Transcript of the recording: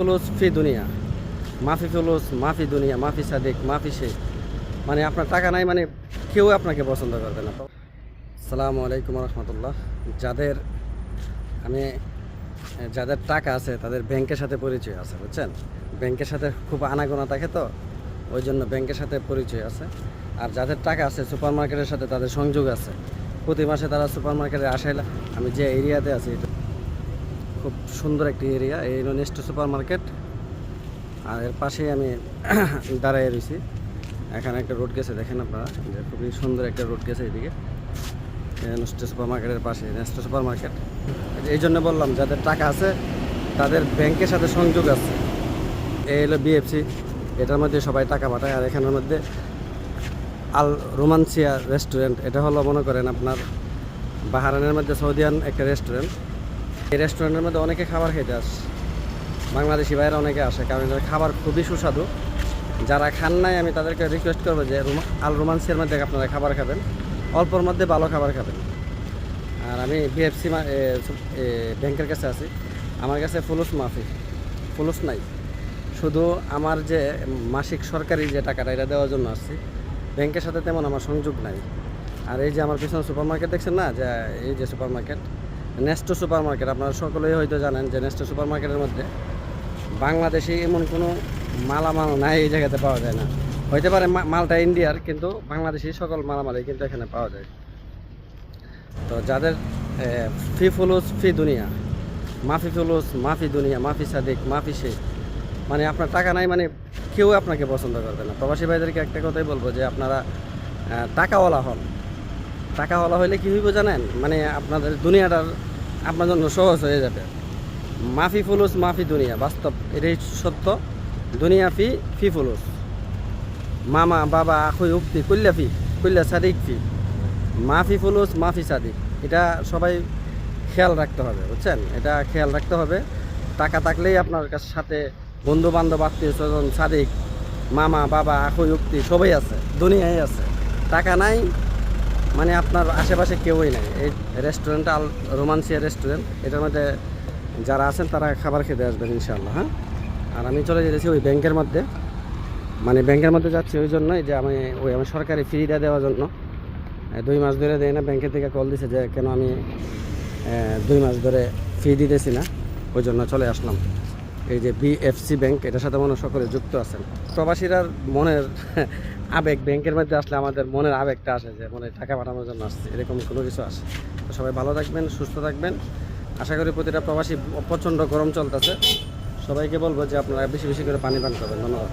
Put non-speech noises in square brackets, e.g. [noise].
ফুলুস ফি দুনিয়া। মাফি ফুলুস মাফি দুনিয়া, মাফি সাদিক, মাফি শেখ। মানে আপনার টাকা নাই মানে কেউ আপনাকে পছন্দ করবে না। সালাম আলাইকুম রহমতুল্লাহ। যাদের, আমি, যাদের টাকা আছে, তাদের ব্যাংকের সাথে পরিচয় আছে, বুঝছেন? ব্যাংকের সাথে খুব আনাগোনা থাকে তো, ওই জন্য ব্যাংকের সাথে পরিচয় আছে। আর যাদের টাকা আছে সুপার মার্কেটের সাথে তাদের সংযোগ আছে। প্রতি মাসে তারা সুপার মার্কেটে আসে আমি যে এরিয়াতে আছি খুব সুন্দর একটি এরিয়া এই হলো নেক্সট সুপার মার্কেট আর এর পাশেই আমি [coughs] দাঁড়ায় রয়েছি। এখানে একটা রোড গেছে, দেখেন আপনারা, যে খুবই সুন্দর একটা রোড গেছে এদিকে নেক্সট সুপার মার্কেটের পাশে নেক্সট সুপার মার্কেট এই জন্য বললাম, যাদের টাকা আছে, তাদের ব্যাংকের সাথে সংযোগ আছে। এই হলো বিএফসি এটার মধ্যে সবাই টাকা পাঠায়। আর এখানের মধ্যে আল রোমান্সিয়া রেস্টুরেন্ট এটা হলো মনে করেন আপনার বাহারানের মধ্যে সৌদিয়ান একটা রেস্টুরেন্ট এই রেস্টুরেন্টের মধ্যে অনেকে খাবার খেতে আসে। বাংলাদেশি বাইরে অনেকে আসে, কারণ এদের খাবার খুবই সুস্বাদু। যারা খান নাই, আমি তাদেরকে রিকোয়েস্ট করব যে আল রোমান্সের মধ্যে আপনারা খাবার খাবেন। অল্পর মধ্যে ভালো খাবার খাবেন। আর আমি বিএফসি ব্যাংকের কাছে আছি। আমার কাছে ফুলুস মাফি। ফুলুস নাই। শুধু আমার যে মাসিক সরকারি যে টাকাটা, এটা দেওয়ার জন্য আসছি। ব্যাংকের সাথে তেমন আমার সংযোগ নাই। আর এই যে আমার পিছনে সুপার মার্কেট দেখছেন না? যে, এই যে supermarket Nesto supermarket আপনারা সকলেই হয়তো জানেন যে নেস্টো সুপার মার্কেটের মধ্যে বাংলাদেশে এমন কোনো মালামাল নাই এই জায়গাতে পাওয়া যায় না। হইতে পারে মালটা ইন্ডিয়ার, কিন্তু বাংলাদেশি সকল মালামালই কিন্তু এখানে পাওয়া যায়। তো যাদের ফি ফুলুস ফি দুনিয়া মাফি ফুলুস মাফি দুনিয়া, মাফি সাদিক, মাফি শেখ মানে আপনার টাকা নাই মানে কেউ আপনাকে পছন্দ করবে না। প্রবাসী ভাইদেরকে একটা কথাই বলব যে আপনারা টাকাওয়ালা হন। টাকাওয়ালা হইলে কী হইব জানেন? মানে আপনাদের দুনিয়াটার আপনার জন্য সহজ হয়ে যাবে। মাফি ফুলুস, মাফি দুনিয়া, বাস্তব, এটাই সত্য। দুনিয়া ফি ফি ফুলুস। মামা, বাবা আখই উক্তি, কুল্লা ফি, কুল্লা সাদিক ফি। মাফি ফুলুস, মাফি সাদিক। এটা সবাই খেয়াল রাখতে হবে, বুঝছেন? এটা খেয়াল রাখতে হবে। টাকা থাকলেই আপনার কাছে সাথে বন্ধু বান্ধব আত্মীয় স্বজন সাদিক, মামা, বাবা আখই উক্তি সবাই আছে দুনিয়ায় আছে। টাকা নাই মানে আপনার আশেপাশে কেউই নাই। এই রেস্টুরেন্টটা আল রোমান্সিয়া রেস্টুরেন্ট এটার মধ্যে যারা আছেন তারা খাবার খেতে আসবেন ইনশাআল্লাহ হ্যাঁ? আর আমি চলে যেতেছি ওই ব্যাংকের মধ্যে। মানে ব্যাংকের মধ্যে যাচ্ছি ওই জন্যই যে আমি, ওই আমি সরকারি ফিটা দেওয়ার জন্য। দুই মাস ধরে দেয় না, ব্যাংকের থেকে কল দিছে যে কেন আমি দুই মাস ধরে ফি দিতেছি না, ওই জন্য চলে আসলাম। এই যে বিএফসি ব্যাংক এটার সাথে মনে সকলে যুক্ত আছেন। প্রবাসীরা মনের [laughs] আবেগ, ব্যাংকের মধ্যে আসলে আমাদের মনের আবেগটা আসে যে মনে টাকা পাঠানোর জন্য আসছে, এরকম কোনো কিছু আসে। তো সবাই ভালো থাকবেন, সুস্থ থাকবেন। আশা করি প্রতিটা প্রবাসী প্রচণ্ড গরম চলতেছে। সবাইকে বলব যে আপনারা বেশি বেশি করে পানি পান করবেন। ধন্যবাদ।